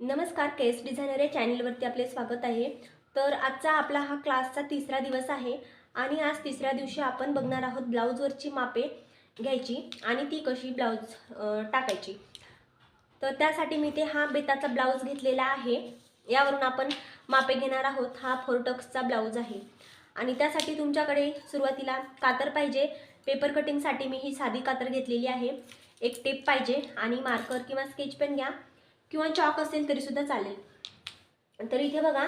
नमस्कार केस डिझायनर या चॅनलवरती आपले स्वागत आहे. तर आजचा आपला हा क्लासचा तिसरा दिवस आहे आणि आज तिसऱ्या दिवशी आपण बघणार आहोत ब्लाऊजवरची मापे घ्यायची आणि ती कशी ब्लाऊज टाकायची. तर त्यासाठी मी ते हा बेताचा ब्लाऊज घेतलेला आहे. यावरून आपण मापे घेणार आहोत. हा फोरटक्सचा ब्लाऊज आहे. आणि त्यासाठी तुमच्याकडे सुरुवातीला कातर पाहिजे. पेपर कटिंगसाठी मी ही साधी कातर घेतलेली आहे. एक टेप पाहिजे आणि मार्कर किंवा स्केच पेन घ्या. किंवा चॉक असेल तरीसुद्धा चालेल. तर इथे बघा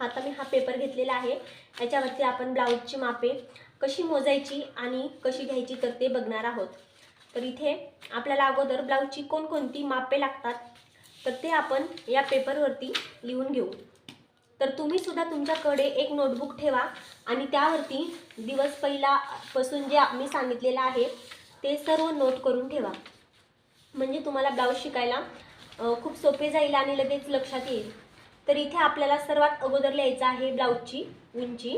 आता मी हा पेपर घेतलेला आहे. याच्यावरती आपण ब्लाऊजची मापे कशी मोजायची आणि कशी घ्यायची तर ते बघणार आहोत. तर इथे आपल्याला अगोदर ब्लाऊजची कोणकोणती मापे लागतात तर ते आपण या पेपरवरती लिहून घेऊ. तर तुम्ही सुद्धा तुमच्याकडे एक नोटबुक ठेवा आणि त्यावरती दिवस पहिलापासून जे मी सांगितलेलं आहे ते सर्व नोट करून ठेवा. म्हणजे तुम्हाला ब्लाऊज शिकायला खूप सोपे जाईल आणि लगेच लक्षात येईल. तर इथे आपल्याला सर्वात अगोदर लिहायचं आहे ब्लाऊजची उंची.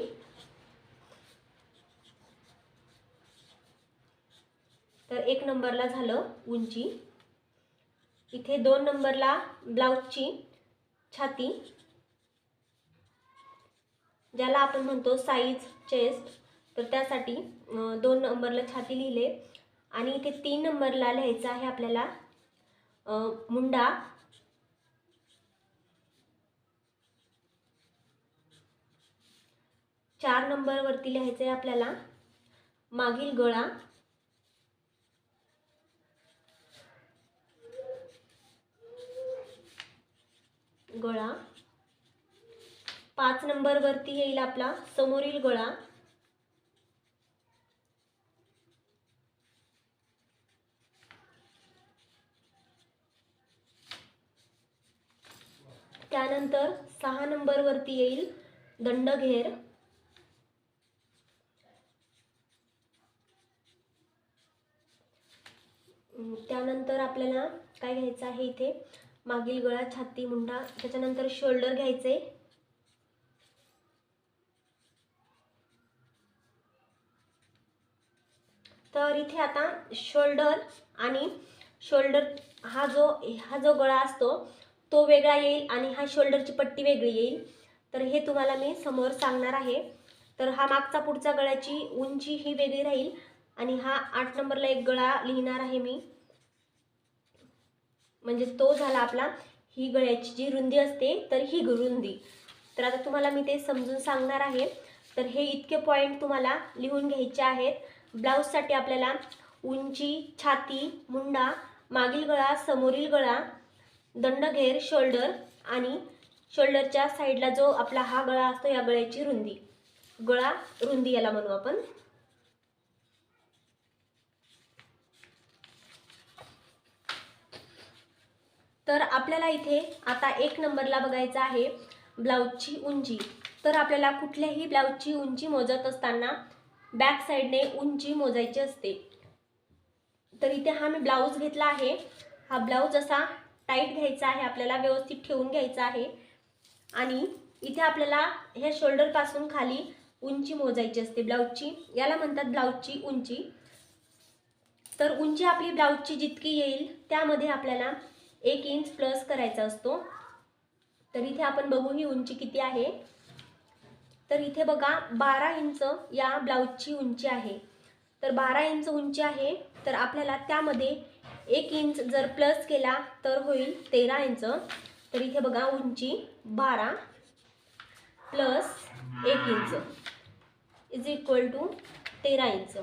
तर एक नंबरला झालं उंची. इथे दोन नंबरला ब्लाऊजची छाती. ज्याला आपण म्हणतो साईज चेस्ट तर त्यासाठी दोन नंबरला छाती लिहिले. आणि इथे तीन नंबरला लिहायचं आहे आपल्याला मुंडा. चार नंबरवरती लिहायचं आहे आपल्याला. मागील गळा. गळा. पाच नंबरवरती येईल आपला. समोरील गळा. त्यानंतर सहा नंबरवरती येईल दंडघेर. त्यानंतर आपल्याला काय घ्यायचं आहे इथे? मागील गळा छाती मुंडा त्याच्यानंतर शोल्डर घ्यायचे. तर इथे आता शोल्डर आणि शोल्डर हा जो हा जो गळा असतो तो वेगळा येईल आणि हा शोल्डरची पट्टी वेगळी येईल. तर हे तुम्हाला मी समोर सांगणार आहे. तर हा मागचा पुढचा गळ्याची उंची ही वेगळी राहील आणि हा आठ नंबरला एक गळा लिहिणार आहे मी. म्हणजे तो झाला आपला ही गळ्याची जी रुंदी असते तर ही रुंदी. तर आता तुम्हाला मी ते समजून सांगणार आहे. तर हे इतके पॉईंट तुम्हाला लिहून घ्यायचे आहेत. ब्लाऊजसाठी आपल्याला उंची छाती मुंडा मागील गळा समोरील गळा दंडघेर शोल्डर आणि शोल्डरच्या साईडला जो आपला हा गळा असतो या गळ्याची रुंदी. गळा रुंदी याला म्हणू आपण. तर आपल्याला इथे आता एक नंबरला बघायचं आहे ब्लाऊजची उंची. तर आपल्याला कुठल्याही ब्लाऊजची उंची मोजत असताना बॅक साईडने उंची मोजायची असते. तर इथे हा मी ब्लाऊज घेतला आहे. हा ब्लाऊज असा टाईट घ्यायचा आहे आपल्याला व्यवस्थित ठेवून घ्यायचा आहे. आणि इथे आपल्याला ह्या शोल्डरपासून खाली उंची मोजायची असते ब्लाऊजची. याला म्हणतात ब्लाऊजची उंची. तर उंची आपली ब्लाऊजची जितकी येईल त्यामध्ये आपल्याला एक इंच प्लस करायचा असतो. तर इथे आपण बघू ही उंची किती आहे. तर इथे बघा बारा इंच या ब्लाऊजची उंची आहे. तर बारा इंच उंची आहे तर आपल्याला त्यामध्ये एक इंच जर प्लस केला तर होईल तेरा इंच. तर इथे बघा उंची बारा प्लस एक इंच. इज इक्वल टू तेरा इंच.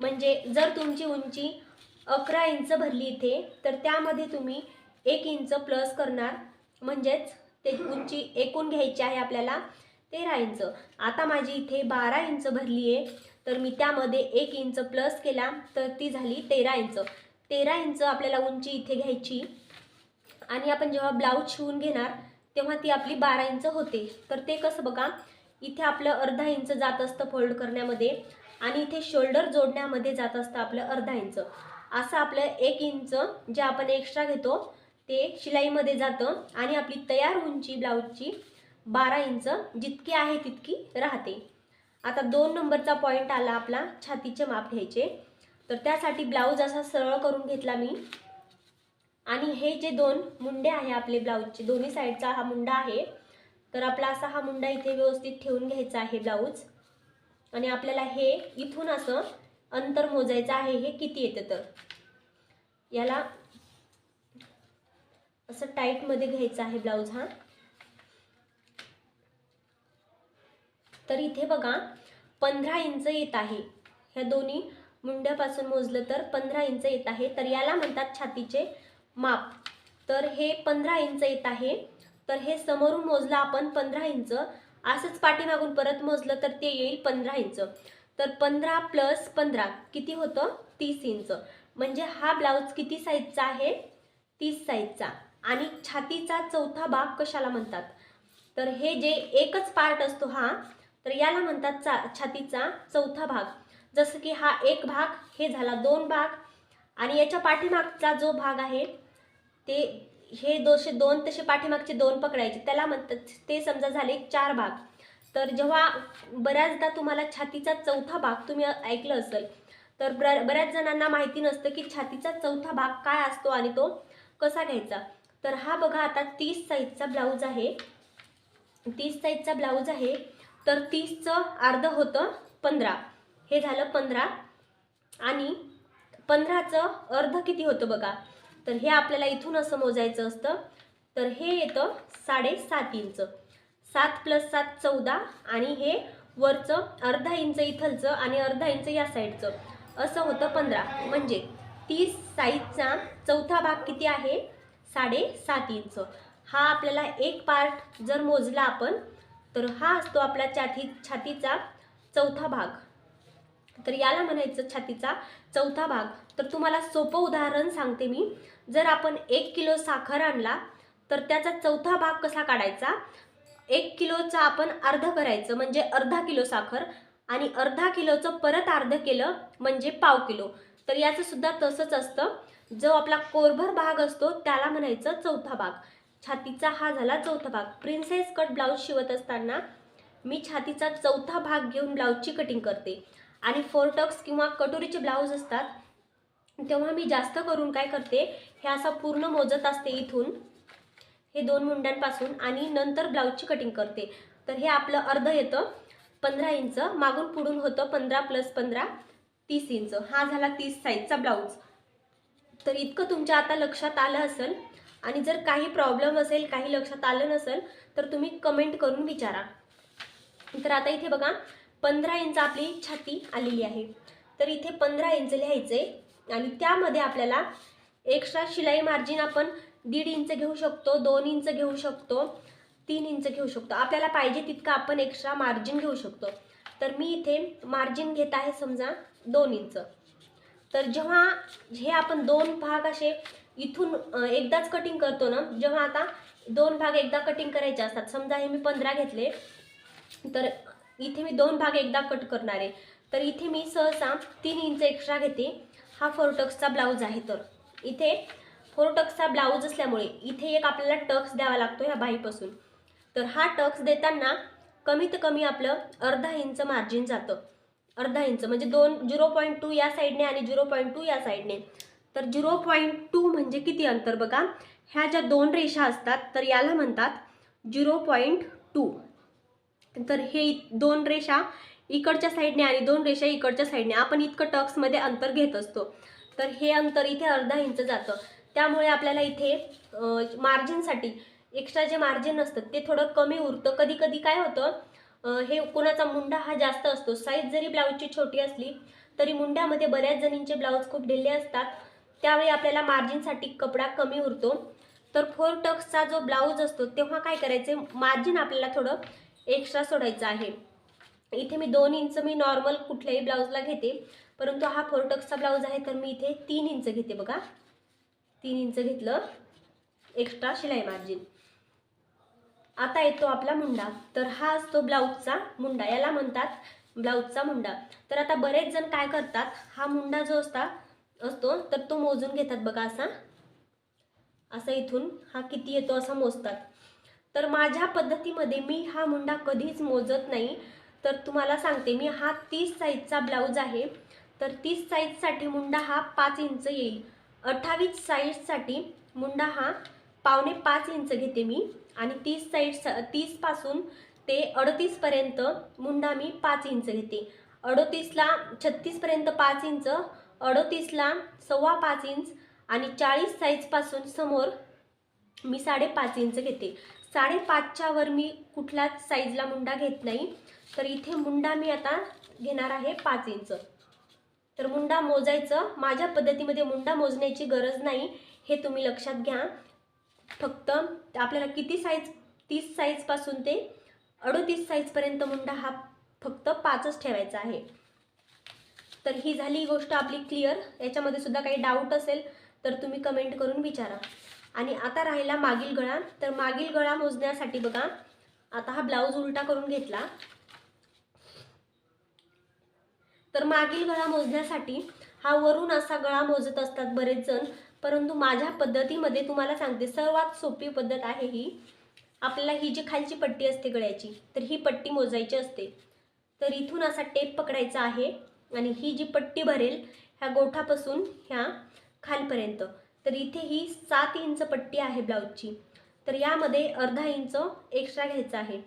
म्हणजे जर तुमची उंची अकरा इंच भरली इथे तर त्यामध्ये तुम्ही एक इंच प्लस करणार. म्हणजेच ते उंची एकूण घ्यायची आहे आपल्याला तेरा इंच. आता माझी इथे बारा इंच भरली आहे तर मी त्यामध्ये एक इंच प्लस केला तर ती झाली तेरा इंच. तेरा इंच आपल्याला उंची इथे घ्यायची. आणि आपण जेव्हा ब्लाऊज शिवून घेणार तेव्हा ती आपली बारा इंच होते. तर ते कसं बघा इथे आपलं अर्धा इंच जात असतं फोल्ड करण्यामध्ये आणि इथे शोल्डर जोडण्यामध्ये जात असतं आपलं अर्धा इंच. असं आपलं एक इंच जे आपण एक्स्ट्रा घेतो ते शिलाईमध्ये जातं आणि आपली तयार उंची ब्लाऊजची बारा इंच जितकी आहे तितकी राहते. आता दोन नंबरचा पॉईंट आला आपला छातीचे माप घ्यायचे. तर त्यासाठी ब्लाऊज असा सरळ करून घेतला मी. आणि हे जे दोन मुंडे आहे आपले ब्लाऊजचे दोन्ही साईडचा हा मुंडा आहे. तर आपला असा हा मुंडा इथे व्यवस्थित ठेवून घ्यायचा आहे ब्लाऊज. आणि आपल्याला हे इथून असं अंतर मोजायचं आहे हे किती येतं तर. याला असं टाईटमध्ये घ्यायचं आहे ब्लाऊज हा. तर इथे बघा पंधरा इंच येत आहे. ह्या दोन्ही मुंड्यापासून मोजलं तर पंधरा इंच येत आहे. तर याला म्हणतात छातीचे माप. तर हे पंधरा इंच येत आहे. तर हे समोरून मोजलं आपण पंधरा इंच. असंच पाठीमागून परत मोजलं तर ते येईल पंधरा इंच. तर पंधरा प्लस पंधरा किती होतं? तीस इंच. म्हणजे हा ब्लाऊज किती साईजचा आहे? तीस साईजचा आणि छातीचा चौथा भाग कशाला म्हणतात? तर हे जे एकच पार्ट असतो हा तर याला म्हणतात चा छातीचा चौथा भाग. जसं की हा एक भाग हे झाला दोन भाग. आणि याच्या पाठीमागचा जो भाग आहे ते हे दोशे दोन तसे पाठीमागचे दोन पकडायचे. त्याला म्हणतात ते समजा झाले चार भाग. तर जेव्हा बऱ्याचदा तुम्हाला छातीचा चौथा भाग तुम्ही ऐकलं असेल तर बऱ्याच जणांना माहिती नसतं की छातीचा चौथा भाग काय असतो आणि तो कसा घ्यायचा. तर हा बघा आता तीस साईजचा ब्लाऊज आहे. तीस साईजचा ब्लाऊज आहे. तर तीसचं अर्ध होतं पंधरा. हे झालं पंधरा. आणि पंधराचं अर्ध किती होतं बघा? तर हे आपल्याला इथून असं मोजायचं असतं. तर हे येतं साडेसात इंच. सात प्लस सात चौदा. आणि हे वरचं अर्धा इंच इथलचं आणि अर्धा इंच या साईडचं. असं होतं पंधरा. म्हणजे तीस साईजचा चौथा भाग किती आहे? साडेसात इंच. हा आपल्याला एक पार्ट जर मोजला आपण तर हा असतो आपला छाती छातीचा चौथा भाग. तर याला म्हणायचं छातीचा चौथा भाग. तर तुम्हाला सोपं उदाहरण सांगते मी. जर आपण एक किलो साखर आणला तर त्याचा चौथा भाग कसा काढायचा? एक किलोचा आपण अर्ध करायचं म्हणजे अर्धा किलो साखर आणि अर्धा किलोचं परत अर्ध केलं म्हणजे पाव किलो. तर याचं सुद्धा तसंच असतं. जो आपला कोरभर भाग असतो त्याला म्हणायचं चौथा भाग. छातीचा हा झाला चौथा भाग. प्रिन्सेस कट ब्लाऊज शिवत असताना मी छातीचा चौथा भाग घेऊन ब्लाऊजची कटिंग करते. आणि फोरटक्स किंवा कटोरीचे ब्लाऊज असतात तेव्हा मी जास्त करून काय करते हे असा पूर्ण मोजत असते इथून हे दोन मुंड्यांपासून आणि नंतर ब्लाऊजची कटिंग करते. तर हे आपलं अर्ध येतं पंधरा इंच मागून पुढून होतं पंधरा प्लस पंधरा तीस इंच. हा झाला तीस साईजचा ब्लाऊज तर इतकं तुमच्या आता लक्षात आलं असेल आणि जर काही प्रॉब्लेम असेल काही लक्षात आलं नसेल तर तुम्ही कमेंट करून विचारा. तर आता इथे बघा पंधरा इंच आपली छाती आलेली आहे. तर इथे पंधरा इंच लिहायचे आणि त्यामध्ये आपल्याला एक्स्ट्रा शिलाई मार्जिन आपण दीड इंच घेऊ शकतो दोन इंच घेऊ शकतो तीन इंच घेऊ शकतो. आपल्याला पाहिजे तितकं आपण एक्स्ट्रा मार्जिन घेऊ शकतो. तर मी इथे मार्जिन घेत आहे समजा दोन इंच. तर जेव्हा हे आपण दोन भाग असे इथून एकदाच कटिंग करतो ना जेव्हा आता दोन भाग एकदा कटिंग करायचे असतात. समजा हे मी पंधरा घेतले. तर इथे मी दोन भाग एकदा कट करणार आहे. तर इथे मी सहसा तीन इंच एक्स्ट्रा घेते. हा फोरटक्सचा ब्लाऊज आहे तर. इथे फोरटक्सचा ब्लाऊज असल्यामुळे इथे एक आपल्याला टक्स द्यावा लागतो ह्या बाईपासून. तर हा टक्स देताना कमीत कमी आपलं अर्धा इंच मार्जिन जातं. अर्धा इंच म्हणजे दोन झिरो पॉईंट टू या साईडने आणि झिरो पॉईंट टू या साईडने तर झिरो पॉईंट टू म्हणजे किती अंतर बघा? ह्या ज्या दोन रेषा असतात तर याला म्हणतात झिरो पॉईंट टू तर हे दोन रेषा इकडच्या साईडने आणि दोन रेषा इकडच्या साईडने आपण इतकं टक्समध्ये अंतर घेत असतो. तर हे अंतर इथे अर्धा इंच जातं. त्यामुळे आपल्याला इथे मार्जिनसाठी एक्स्ट्रा जे मार्जिन असतं ते थोडं कमी उरतं. कधी कधी काय होतं हे कोणाचा मुंडा हा जास्त असतो. साईज जरी ब्लाऊजची छोटी असली तरी मुंड्यामध्ये बऱ्याच जणींचे ब्लाऊज खूप ढिल्ले असतात. त्यावेळी आपल्याला मार्जिनसाठी कपडा कमी उरतो. तर फोर टक्सचा जो ब्लाऊज असतो तेव्हा काय करायचे? मार्जिन आपल्याला थोडं एक्स्ट्रा सोडायचं आहे. इथे मी दोन इंच मी नॉर्मल कुठल्याही ब्लाऊजला घेते. परंतु हा फोरटक्सचा ब्लाऊज आहे तर मी इथे तीन इंच घेते बघा. तीन इंच घेतलं. एक्स्ट्रा शिलाई मार्जिन आता येतो आपला मुंडा. तर हा असतो ब्लाऊजचा मुंडा. याला म्हणतात ब्लाऊजचा मुंडा. तर आता बरेच जण काय करतात हा मुंडा जो असता असतो तर तो मोजून घेतात बघा असा. असा इथून हा किती येतो असा मोजतात. तर माझ्या पद्धतीमध्ये मी हा मुंडा कधीच मोजत नाही. तर तुम्हाला सांगते मी हा तीस साईजचा ब्लाऊज आहे. तर तीस साईजसाठी मुंडा हा पाच इंच येईल. अठ्ठावीस साईजसाठी मुंडा हा पावणे पाच इंच घेते मी. आणि तीस साईड तीसपासून ते अडतीसपर्यंत मुंडा मी पाच इंच घेते. अडतीसला छत्तीसपर्यंत पाच इंच अडतीसला सव्वा पाच इंच आणि चाळीस साईजपासून समोर मी साडेपाच इंच घेते. साडेपाचच्या वर मी कुठल्याच साईजला मुंडा घेत नाही. तर इथे मुंडा मी आता घेणार आहे पाच इंच. तर मुंडा मोजायचं माझ्या पद्धतीमध्ये मुंडा मोजण्याची गरज नाही. हे तुम्ही लक्षात घ्या. फक्त आपल्याला किती साईज तीस साईजपासून ते अडोतीस साईजपर्यंत मुंडा हा फक्त पाचच ठेवायचा आहे. तर ही झाली ही गोष्ट आपली क्लिअर याच्यामध्ये सुद्धा काही डाऊट असेल तर तुम्ही कमेंट करून विचारा. आणि आता राहिला मागील गळा. तर मागील गळा मोजण्यासाठी बघा आता हा ब्लाऊज उलटा करून घेतला. तर मागील गळा मोजण्यासाठी हा वरून असा गळा मोजत असतात बरेच जण. परंतु माझ्या पद्धतीमध्ये तुम्हाला सांगते सर्वात सोपी पद्धत आहे ही. आपल्याला ही जी खालची पट्टी असते गळ्याची तर ही पट्टी मोजायची असते. तर इथून असा टेप पकडायचा आहे आणि ही जी पट्टी भरेल ह्या गोठापासून ह्या खालपर्यंत. तर इथे ही सात इंच पट्टी आहे ब्लाऊजची. तर यामध्ये अर्धा इंच एक्स्ट्रा घ्यायचा आहे.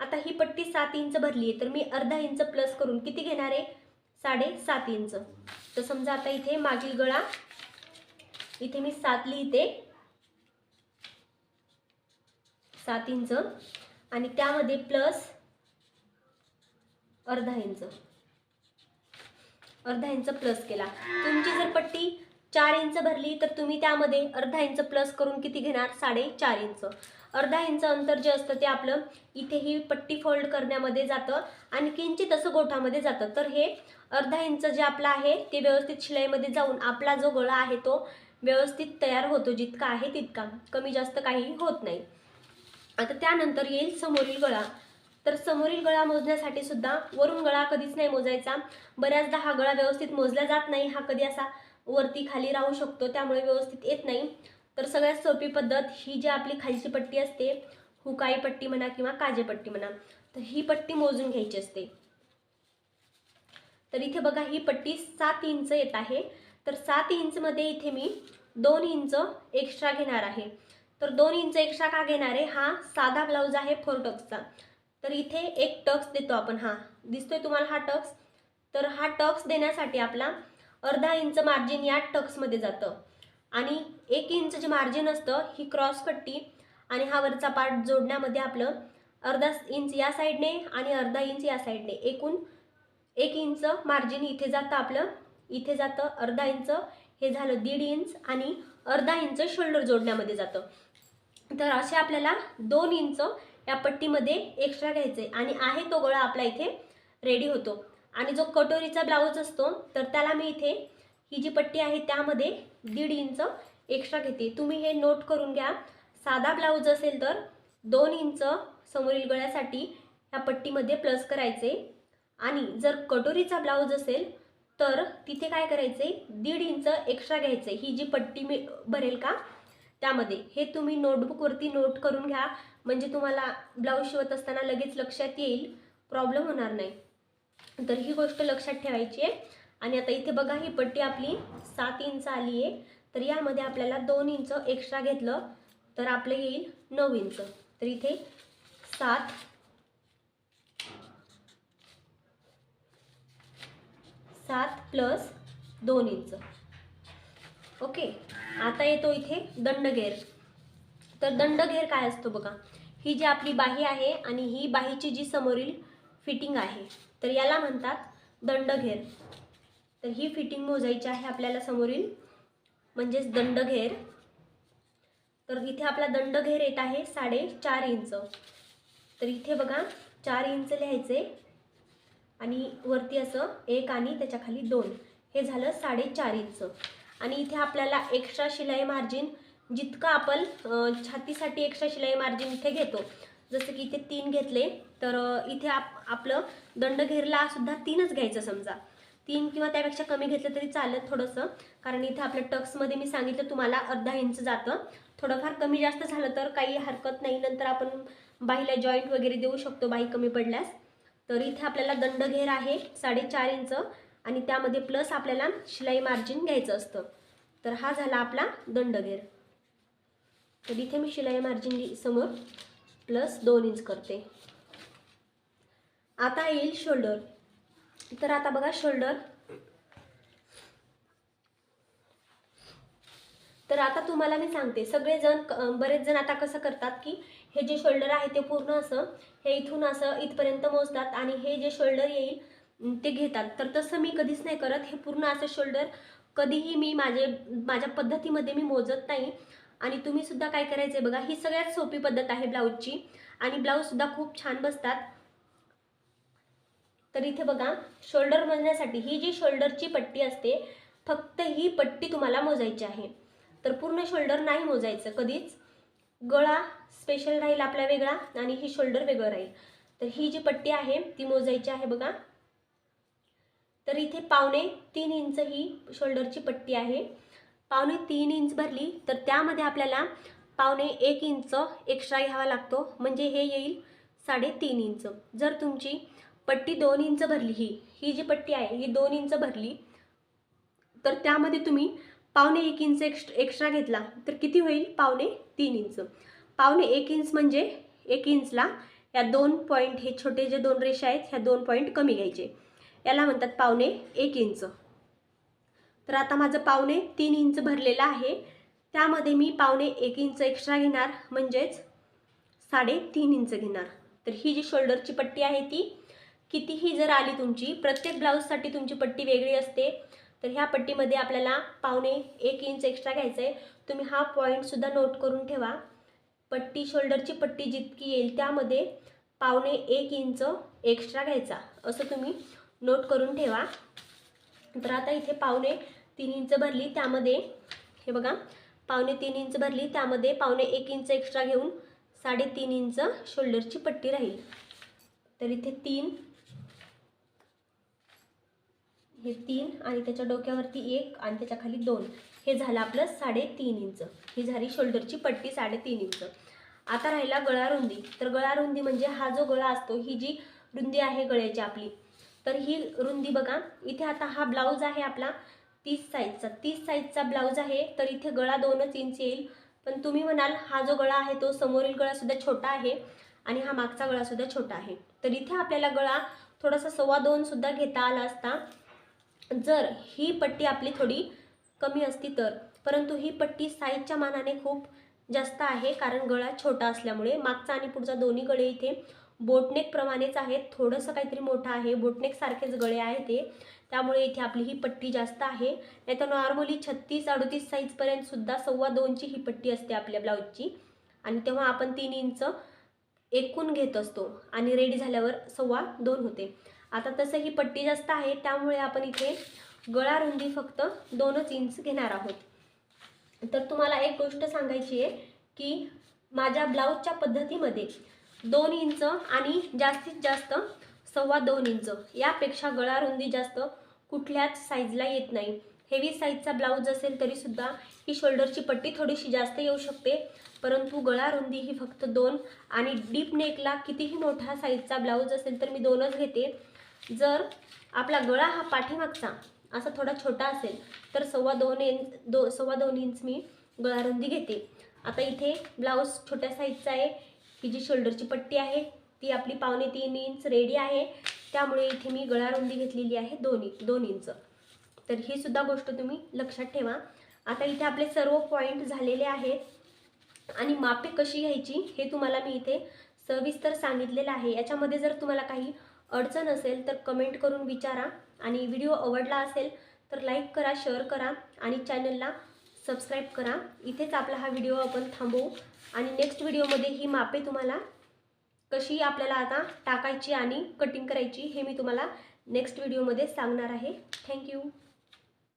आता ही पट्टी सात इंच भरली आहे तर मी अर्धा इंच प्लस करून किती घेणार आहे? साडेसात इंच. तर समजा आता इथे मागील गळा इथे मी सात लिहिते. सात इंच. आणि त्यामध्ये प्लस अर्धा इंच. अर्धा इंच प्लस केला. तुमची जर पट्टी चार इंच भरली तर तुम्ही त्यामध्ये अर्धा इंच प्लस करून किती घेणार? साडेचार इंच. अर्धा इंच अंतर जे असतं ते आपलं इथे ही पट्टी फोल्ड करण्यामध्ये जातं आणि किंचित असं गोठामध्ये जातं. तर हे अर्धा इंच जे आपलं आहे ते व्यवस्थित शिलाईमध्ये जाऊन आपला जो गळा आहे तो व्यवस्थित तयार होतो. जितका आहे तितका. कमी जास्त काही होत नाही. आता त्यानंतर येईल समोरील गळा. तर समोरील गळा मोजण्यासाठी सुद्धा वरून गळा कधीच नाही मोजायचा. बऱ्याचदा हा गळा व्यवस्थित मोजला जात नाही. हा कधी असा वरती खाली राहू शकतो त्यामुळे व्यवस्थित येत नाही. तर सगळ्यात सोपी पद्धत ही जी आपली खालची पट्टी असते हुकाई पट्टी म्हणा किंवा काजे पट्टी म्हणा तर ही पट्टी मोजून घ्यायची असते. तर इथे बघा ही पट्टी सात इंच येत आहे. तर सात इंचमध्ये इथे मी दोन इंच एक्स्ट्रा घेणार आहे. तर दोन इंच एक्स्ट्रा का घेणार आहे? हा साधा ब्लाऊज आहे फोर टक्सचा. तर इथे एक टक्स देतो आपण हा. दिसतोय तुम्हाला हा टक्स? तर हा टक्स देण्यासाठी आपला अर्धा इंच मार्जिन या टक्समध्ये जातं. आणि एक इंच जे मार्जिन असतं ही क्रॉस पट्टी आणि हा वरचा पार्ट जोडण्यामध्ये आपलं अर्धा इंच या साईडने आणि अर्धा इंच या साईडने एकूण एक इंच मार्जिन इथे जातं आपलं. इथे जातं अर्धा इंच हे झालं दीड इंच आणि अर्धा इंच शोल्डर जोडण्यामध्ये जातं. तर असे आपल्याला दोन इंच या पट्टीमध्ये एक्स्ट्रा घ्यायचे आणि आहे तो गोळा आपला इथे रेडी होतो. आणि जो कटोरीचा ब्लाऊज असतो तर त्याला मी इथे ही जी पट्टी आहे त्यामध्ये दीड इंच एक्स्ट्रा घेते. तुम्ही हे नोट करून घ्या. साधा ब्लाऊज असेल तर दोन इंच समोरील गळ्यासाठी ह्या पट्टीमध्ये प्लस करायचे. आणि जर कटोरीचा ब्लाऊज असेल तर तिथे काय करायचे? दीड इंच एक्स्ट्रा घ्यायचे. ही जी पट्टी मी भरेल का? त्यामध्ये. हे तुम्ही नोटबुकवरती नोट करून घ्या. म्हणजे तुम्हाला ब्लाऊज शिवत असताना लगेच लक्षात येईल. प्रॉब्लेम होणार नाही. तर ही गोष्ट लक्षात ठेवायची आहे. आणि आता इथे बघा ही पट्टी आपली सात इंच आली आहे. तर यामध्ये आपल्याला दोन इंच एक्स्ट्रा घेतलं तर आपलं येईल नऊ इंच. तर इथे सात सात प्लस दोन इंच. ओके आता येतो इथे दंडघेर. तर दंडघेर काय असतो बघा ही जी आपली बाही आहे आणि ही बाहीची जी समोरील फिटिंग आहे तर याला म्हणतात दंडघेर. तर ही फिटिंग मोजायची आहे आपल्याला समोरील. म्हणजेच दंडघेर. तर इथे आपला दंडघेर येत आहे साडेचार इंच. तर इथे बघा चार इंच लिहायचे. आणि वरती असं एक आणि त्याच्याखाली दोन. हे झालं साडेचार इंच. आणि इथे आपल्याला एक्स्ट्रा शिलाई मार्जिन जितकं आपण छातीसाठी एक्स्ट्रा शिलाई मार्जिन इथे घेतो जसं की इथे तीन घेतले तर इथे आप आपलं दंडघेरला सुद्धा तीनच घ्यायचं समजा. तीन किंवा त्यापेक्षा कमी घेतलं तरी चालेल थोडंसं. कारण इथे आपल्या टक्समध्ये मी सांगितलं तुम्हाला अर्धा इंच जातं. थोडंफार कमी जास्त झालं तर काही हरकत नाही नंतर आपण बाईला जॉईंट वगैरे देऊ शकतो बाई कमी पडल्यास. तर इथे आपल्याला दंडघेर आहे साडेचार इंच आणि त्यामध्ये प्लस आपल्याला शिलाई मार्जिन घ्यायचं असतं. तर हा झाला आपला दंडघेर तर इथे मी शिलाई मार्जिन समोर प्लस दोन इंच करते. आता येईल शोल्डर. तर आता बघा शोल्डर. तर आता तुम्हाला मी सांगते सगळेजण बरेच जण आता कसं करतात की हे जे शोल्डर आहे ते पूर्ण असं हे इथून असं इथपर्यंत मोजतात आणि हे जे शोल्डर येईल ते घेतात. तर तसं मी कधीच नाही करत. हे पूर्ण असं शोल्डर कधीही मी माझे माझ्या पद्धतीमध्ये मी मोजत नाही. आणि तुम्ही सुद्धा काय करायचं आहे बघा ही सगळ्यात सोपी पद्धत आहे ब्लाऊजची. आणि ब्लाऊजसुद्धा खूप छान बसतात. तर इथे बघा शोल्डर मोजण्यासाठी ही जी शोल्डरची पट्टी असते फक्त ही पट्टी तुम्हाला मोजायची आहे. तर पूर्ण शोल्डर नाही मोजायचं कधीच. गळा स्पेशल राहील आपला वेगळा आणि ही शोल्डर वेगळं राहील. तर ही जी पट्टी आहे ती मोजायची आहे बघा. तर इथे पावणे तीन इंच ही शोल्डरची पट्टी आहे. पावणे तीन इंच भरली तर त्यामध्ये आपल्याला पावणे एक इंच एक्स्ट्रा घ्यावा लागतो. म्हणजे हे येईल साडेतीन इंच. जर तुमची पट्टी दोन इंच भरली ही ही जी पट्टी आहे ही दोन इंच भरली तर त्यामध्ये तुम्ही पावणे एक इंच एक्स्ट एक्स्ट्रा घेतला तर किती होईल? पावणे तीन इंच. पावणे एक इंच म्हणजे एक इंचला या दोन पॉईंट हे छोटे जे दोन रेषा आहेत ह्या दोन पॉईंट कमी घ्यायचे. याला म्हणतात पावणे एक इंच. तर आता माझं पावणे तीन इंच भरलेलं आहे. त्यामध्ये मी पावणे एक इंच एक्स्ट्रा घेणार म्हणजेच साडेतीन इंच घेणार. तर ही जी शोल्डरची पट्टी आहे ती कितीही जर आली तुमची प्रत्येक ब्लाऊजसाठी तुमची पट्टी वेगळी असते. तर ह्या पट्टीमध्ये आपल्याला पावणे एक इंच एक्स्ट्रा घ्यायचं आहे तुम्ही हा पॉईंटसुद्धा नोट करून ठेवा. पट्टी शोल्डरची पट्टी जितकी येईल त्यामध्ये पावणे एक इंच एक्स्ट्रा घ्यायचा. असं तुम्ही नोट करून ठेवा. तर आता इथे पावणे तीन इंच भरली त्यामध्ये. हे बघा पावणे तीन इंच भरली त्यामध्ये पावणे एक इंच एक्स्ट्रा घेऊन साडेतीन इंच शोल्डरची पट्टी राहील. तर इथे तीन हे तीन आणि त्याच्या डोक्यावरती एक आणि त्याच्याखाली दोन. हे झालं आपलं साडेतीन इंच. ही झाली शोल्डरची पट्टी साडेतीन इंच. आता राहिला गळा रुंदी. तर गळा रुंदी म्हणजे हा जो गळा असतो ही जी रुंदी आहे गळ्याची आपली तर ही रुंदी बघा. इथे आता हा ब्लाऊज आहे आपला तीस साईजचा तीस साईजचा ब्लाऊज आहे. तर इथे गळा दोनच इंच येईल. पण तुम्ही म्हणाल हा जो गळा आहे तो समोरील गळासुद्धा छोटा आहे आणि हा मागचा गळासुद्धा छोटा आहे. तर इथे आपल्याला गळा थोडासा सव्वा दोनसुद्धा घेता आला असता. जर ही पट्टी आपली थोडी कमी असती तर. परंतु ही पट्टी साईजच्या मानाने खूप जास्त आहे कारण गळा छोटा असल्यामुळे. मागचा आणि पुढचा दोन्ही गळे इथे बोटनेकप्रमाणेच आहेत थोडंसं काहीतरी मोठं आहे बोटनेकसारखेच गळे आहे ते. त्यामुळे इथे आपली ही पट्टी जास्त आहे. नाही तर नॉर्मली छत्तीस अडतीस साईजपर्यंतसुद्धा सव्वा दोनची ही पट्टी असते आपल्या ब्लाऊजची आणि तेव्हा आपण तीन इंच एकूण घेत असतो आणि रेडी झाल्यावर सव्वा दोन होते. आता तसं ही पट्टी जास्त आहे त्यामुळे आपण इथे गळा रुंदी फक्त दोनच इंच घेणार आहोत. तर तुम्हाला एक गोष्ट सांगायची आहे की माझ्या ब्लाऊजच्या पद्धतीमध्ये दोन इंच आणि जास्तीत जास्त सव्वा दोन इंच. यापेक्षा गळा रुंदी जास्त कुठल्याच साईजला येत नाही. हेवी साईजचा ब्लाऊज असेल तरीसुद्धा ही शोल्डरची पट्टी थोडीशी जास्त येऊ शकते. परंतु गळा रुंदी ही फक्त दोन आणि डीप नेकला कितीही मोठा साईजचा ब्लाऊज असेल तर मी दोनच घेते. जर आपला गळा हा पाठीमागचा असा थोडा छोटा असेल तर सव्वा दोन इंच दो सव्वा दोन इंच मी गळा रुंदी घेते. आता इथे ब्लाऊज छोट्या साईजचा आहे. ही जी शोल्डरची पट्टी आहे ती आपली पावणे तीन इंच रेडी आहे. त्यामुळे इथे मी गळा रुंदी घेतलेली आहे दोन इ- दोन इंच तर ही सुद्धा गोष्ट तुम्ही लक्षात ठेवा. आता इथे आपले सर्व पॉईंट झालेले आहेत. आणि मापे कशी घ्यायची हे तुम्हाला मी इथे सविस्तर सांगितलेलं आहे. याच्यामध्ये जर तुम्हाला काही अडचण असेल तर कमेंट करून विचारा. आणि व्हिडिओ आवडला असेल तर लाईक करा शेअर करा. आणि चॅनलला सबस्क्राईब करा. इथेच आपला हा व्हिडिओ आपण थांबवू. आणि नेक्स्ट व्हिडिओमध्ये ही मापे तुम्हाला कशी आपल्याला आता टाकायची आणि कटिंग करायची हे मी तुम्हाला नेक्स्ट व्हिडिओमध्ये सांगणार आहे. थँक्यू